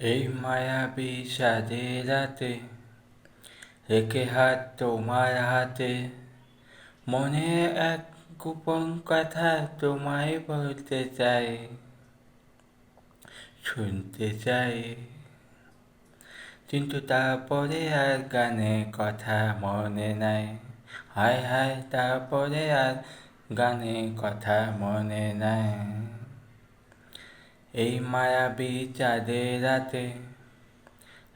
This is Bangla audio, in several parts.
এই মায়াবী সাদে রাতে রেখে হাত তোমার হাতে। মনে এক গোপন কথা তোমায় বলতে চাই, শুনতে চাই। কিন্তু তারপরে আর গানে কথা মনে নাই। হায় হায়, তারপরে আর গানে কথা মনে নাই। এই মায়াবী চাঁদের রাতে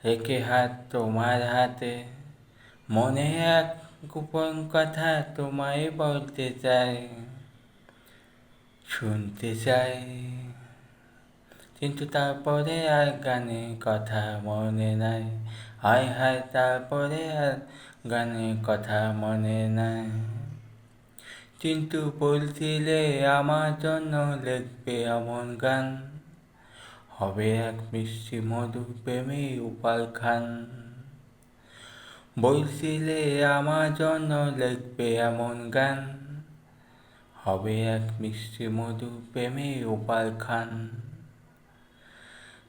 রেখে হাত তোমার হাতে। মনে এক গোপন কথা তোমায় বলতে চাই, শুনতে চাই। কিন্তু তারপরে আর গানে কথা মনে নাই হায় হায় তারপরে আর গানে কথা মনে নাই। কিন্তু বলছিলে আমার জন্য লিখবে এমন গান হবে এক মিষ্টি মধু প্রেমী উপাল খান। বলছিলে আমার জন্য লিখবে এমন গান। হবে এক মিষ্টি মধু প্রেমী উপাল খান।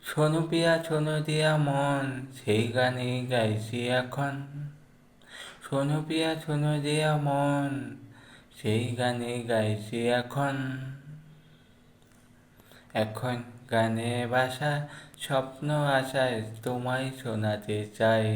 শোনো পিয়া, শোনো দিয়া মন, সেই গানে গাইছি এখন। শোনো পিয়া, শোনো দিয়া মন, সেই গানে গাইছি এখন। এখন গানে বাসা স্বপ্ন আশায় তোমায় শোনাতে চাই।